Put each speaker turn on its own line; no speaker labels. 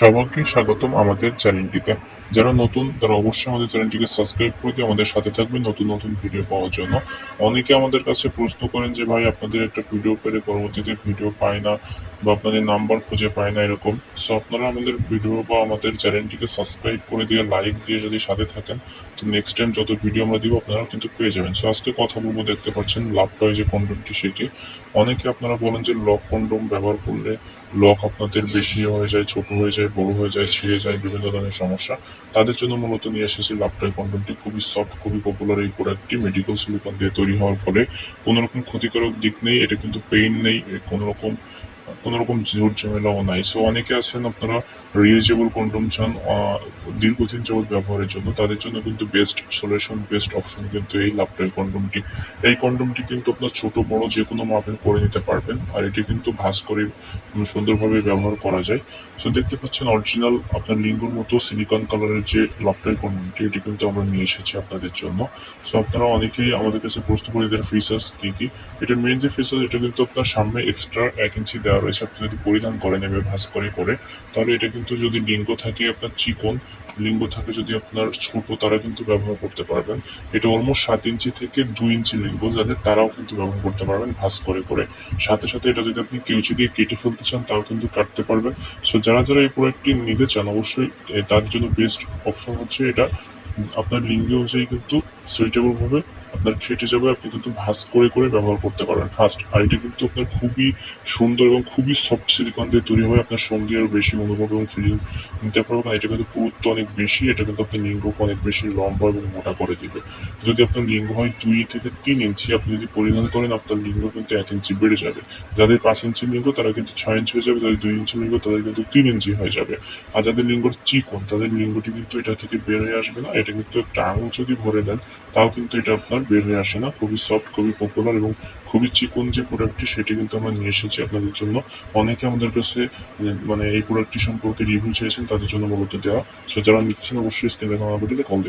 সবাইকে স্বাগতম আমাদের চ্যানেলটিতে। যারা নতুন, তারা অবশ্যই আমাদের চ্যানেলটিকে সাবস্ক্রাইব করে দিয়ে আমাদের সাথে থাকবেন নতুন নতুন ভিডিও পাওয়ার জন্য। অনেকে আমাদের কাছে প্রশ্ন করেন যে, ভাই, আপনাদের একটা ভিডিও পেলে পরবর্তীতে ভিডিও পায় না বা আপনাদের নাম্বার খুঁজে পায় না, এরকম। সো আপনারা আমাদের ভিডিও বা আমাদের চ্যানেলটিকে সাবস্ক্রাইব করে দিয়ে লাইক দিয়ে যদি সাথে থাকেন, তো নেক্সট টাইম যত ভিডিও আমরা দিব আপনারা কিন্তু পেয়ে যাবেন। সো আজকে কথা বলব, দেখতে পাচ্ছেন লাভটয় যে কন্ডোমটি সেটি। অনেকে আপনারা বলেন যে লক কন্ডোম ব্যবহার করলে লক আপনাদের বেশি হয়ে যায়, ছোট হয়ে যায় বড় হয়ে যায় ছিঁড়ে যায় বিভিন্ন ধরনের সমস্যা, তাদের জন্য মূলত নিয়ে এসেছি লাভটয় কন্ডোমটি খুবই সফট খুবই পপুলার এই প্রোডাক্টটি মেডিকেল সিলিকন দিয়ে তৈরি হওয়ার ফলে কোনো রকম ক্ষতিকারক দিক নেই, এটা কিন্তু পেইন নেই, কোনো রকম কোনো রকম জোর ঝামেলাও নাই। সো অনেকে আছেন আপনারা রিউজেবল কন্ডোম চান দীর্ঘদিন যাবত ব্যবহারের জন্য। তাদের জন্য কিন্তু বেস্ট সলিউশন বেস্ট অপশন কিন্তু এই লাভটয় কন্ডোমটি এই কন্ডোমটি কিন্তু আপনার ছোট, বড় যে কোনো মাপের করে নিতে পারবেন। আর এটি কিন্তু ভাঁজ করে সুন্দরভাবে ব্যবহার করা যায়। সো দেখতে পাচ্ছেন অরিজিনাল আপনার লিঙ্গুর মতো সিলিকন কালারের যে লাভটয় কন্ডোমটি এটি কিন্তু আমরা নিয়ে এসেছি আপনাদের জন্য। সো আপনারা অনেকেই আমাদের কাছে প্রশ্ন করে এদের ফিচার্স কী কী? এটার মেন যে ফিচার্স এটা কিন্তু আপনার সামনে এক্সট্রা এক ইঞ্চি দেওয়া রয়েছে, আপনি যদি পরিধান করেন, এভাবে ভাঁজ করে করে, তাহলে এটা কিন্তু যদি লিঙ্গ থাকে আপনার চিকন, লিঙ্গ থাকে যদি আপনার ছোট, তারা কিন্তু ব্যবহার করতে পারবেন। এটা অলমোস্ট সাত ইঞ্চি থেকে দুই ইঞ্চি লিঙ্গ যাদের তারাও কিন্তু ব্যবহার করতে পারবেন ভাঁজ করে করে। সাথে সাথে এটা যদি আপনি কেউচি দিয়ে কেটে ফেলতে চান, তাও কিন্তু কাটতে পারবেন। সো যারা যারা এই প্রোডাক্টটি নিতে চান, অবশ্যই তার জন্য বেস্ট অপশন হচ্ছে এটা। আপনার লিঙ্গ অনুযায়ী কিন্তু সুইটেবল ভাবে আপনার খেটে যাবে আপনি কিন্তু ভাঁজ করে করে ব্যবহার করতে পারবেন ফার্স্ট আর এটা কিন্তু আপনার খুবই সুন্দর এবং খুবই সফট সিলিকন দিয়ে তৈরি হবে আপনার সঙ্গে আরও বেশি অনুভব এবং ফিলিং নিতে পারবেন এটা কিন্তু পুরুত্ব অনেক বেশি, এটা কিন্তু আপনার লিঙ্গকে অনেক বেশি লম্বা এবং মোটা করে দিবে। যদি আপনার লিঙ্গ হয় দুই থেকে তিন ইঞ্চি, আপনি যদি পরিধান করেন, আপনার লিঙ্গ কিন্তু এক ইঞ্চি বেড়ে যাবে। যাদের পাঁচ ইঞ্চি লিঙ্গ, তারা কিন্তু ছয় ইঞ্চি হয়ে যাবে, যাদের দুই ইঞ্চি লিঙ্গ, তাদের কিন্তু তিন ইঞ্চি হয়ে যাবে। আর যাদের লিঙ্গ চিকন, তাদের লিঙ্গটি কিন্তু এটা থেকে বের হয়ে আসবে না। এটা কিন্তু একটা আঙুল যদি ভরে দেন, তাও কিন্তু এটা আপনার বের হয়ে আসে না। খুবই সফট খুবই পপুলার এবং খুবই চিকন যে প্রোডাক্টটি সেটি কিন্তু আমরা নিয়ে এসেছি আপনাদের জন্য। অনেকে আমাদের কাছে মানে এই প্রোডাক্টটি সম্পর্কে রিভিউ চেয়েছেন, তাদের জন্য মূলত দেওয়া। সো যারা নিচ্ছেন, অবশ্যই স্ক্রিনে কল কল